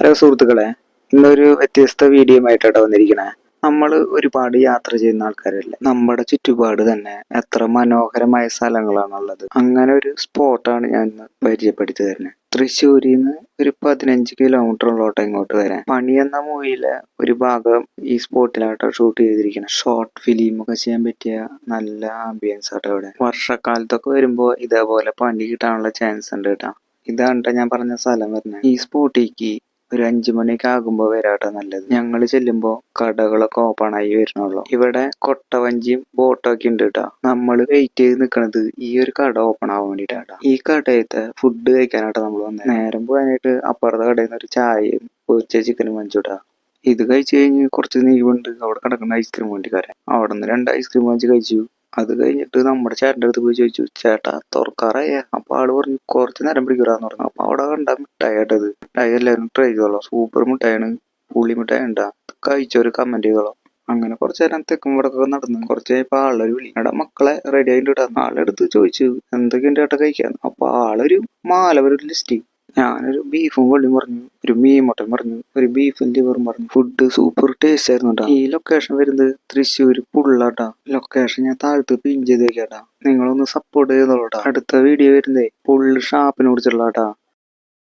Hello സുഹൃത്തുക്കളെ ഇന്നൊരു വ്യത്യസ്ത വീഡിയോ ആയിട്ടാണ് വന്നിരിക്കണേ. നമ്മൾ ഒരുപാട് യാത്ര ചെയ്യുന്ന ആൾക്കാരല്ലേ? നമ്മുടെ ചുറ്റുപാട് തന്നെ എത്ര മനോഹരമായ സ്ഥലങ്ങളാണുള്ളത്. അങ്ങനെ ഒരു സ്പോട്ടാണ് ഞാൻ ഇന്ന് പരിചയപ്പെടുത്തി തരുന്നത് തൃശ്ശൂരിൽ നിന്ന് ഒരു പതിനഞ്ച് കിലോമീറ്ററിലോട്ട് ഇങ്ങോട്ട് വരാൻ പണി എന്ന മൂവിയിലെ ഒരു ഭാഗം ഈ സ്പോട്ടിലായിട്ട് ഷൂട്ട് ചെയ്തിരിക്കണം. ഷോർട്ട് ഫിലിം ഒക്കെ ചെയ്യാൻ പറ്റിയ നല്ല ആംബിയൻസ് ആട്ടോ ഇവിടെ. വർഷക്കാലത്തൊക്കെ വരുമ്പോൾ ഇതേപോലെ പണി കിട്ടാനുള്ള ചാൻസ് ഉണ്ട് കേട്ടോ. ഇതാണ് ഞാൻ പറഞ്ഞ സ്ഥലം വരുന്നത് ഈ സ്പോട്ടിലേക്ക് ഒരു അഞ്ചു മണിയൊക്കെ ആകുമ്പോൾ വരാട്ടോ നല്ലത്. ഞങ്ങൾ ചെല്ലുമ്പോൾ കടകളൊക്കെ ഓപ്പൺ ആയി വരണുള്ളൂ ഇവിടെ കൊട്ടവഞ്ചിയും ബോട്ടൊക്കെ ഉണ്ട് കേട്ടോ. നമ്മൾ വെയിറ്റ് ചെയ്ത് നിൽക്കുന്നത് ഈ ഒരു കട ഓപ്പൺ ആവാൻ വേണ്ടിയിട്ടാണ് ഈ കടയത്തെ ഫുഡ് കഴിക്കാനായിട്ട് നമ്മൾ വന്നത് നേരം പോകാനായിട്ട് അപ്പുറത്തെ കടയിൽ നിന്ന് ഒരു ചായയും പൊരിച്ച ചിക്കനും വാങ്ങിച്ചുട്ടാ ഇത് കഴിച്ചു കഴിഞ്ഞ് കുറച്ച് നീവുണ്ട് അവിടെ കിടക്കുന്ന ഐസ്ക്രീം വണ്ടിക്കാരൻ. അവിടെ നിന്ന് രണ്ട് ഐസ്ക്രീം വാങ്ങിച്ച് കഴിച്ചു. അത് കഴിഞ്ഞിട്ട് നമ്മുടെ ചേട്ടന്റെ അടുത്ത് പോയി ചോദിച്ചു ചേട്ടാ തുറക്കാറായ? അപ്പൊ ആൾ പറഞ്ഞു കുറച്ച് നേരം പിടിക്കൂടാന്ന് പറഞ്ഞു. അപ്പൊ അവിടെ കണ്ട മിഠായി കേട്ടത് മിഠായി എല്ലാവരും ട്രൈ ചെയ്തോളാം. സൂപ്പർ മിഠായിയാണ് പുളി മിഠായി ഉണ്ടാ. കഴിച്ചവര് കമന്റ് ചെയ്തോളാം. അങ്ങനെ കുറച്ച് നേരം തെക്കും വടക്കൊക്കെ നടന്നു കുറച്ച് കഴിഞ്ഞപ്പോ ആളൊരു വിളി. എടാ മക്കളെ റെഡി ആയിട്ട് ഇടാ ആളെടുത്ത് ചോദിച്ചു എന്തൊക്കെയുണ്ട് ചേട്ടാ കഴിക്കാൻ? അപ്പൊ ആളൊരു മാല ഒരു ലിസ്റ്റ് ഞാനൊരു ബീഫും വെള്ളിയും പറഞ്ഞു ഒരു മീൻ മുട്ടയും പറഞ്ഞു ഒരു ബീഫും ലിവറും പറഞ്ഞു ഫുഡ് സൂപ്പർ ടേസ്റ്റ് ആയിരുന്നു ഈ ലൊക്കേഷൻ വരുന്നത് തൃശ്ശൂർ പുള്ളാട്ടാ ലൊക്കേഷൻ ഞാൻ താഴത്ത് പിൻ ചെയ്ത് നിങ്ങളൊന്ന് സപ്പോർട്ട് ചെയ്തോളൂട്ടാ അടുത്ത വീഡിയോ വരുന്നേ പുള്ള് ഷാപ്പിനെ കുറിച്ചുള്ള കേട്ടാ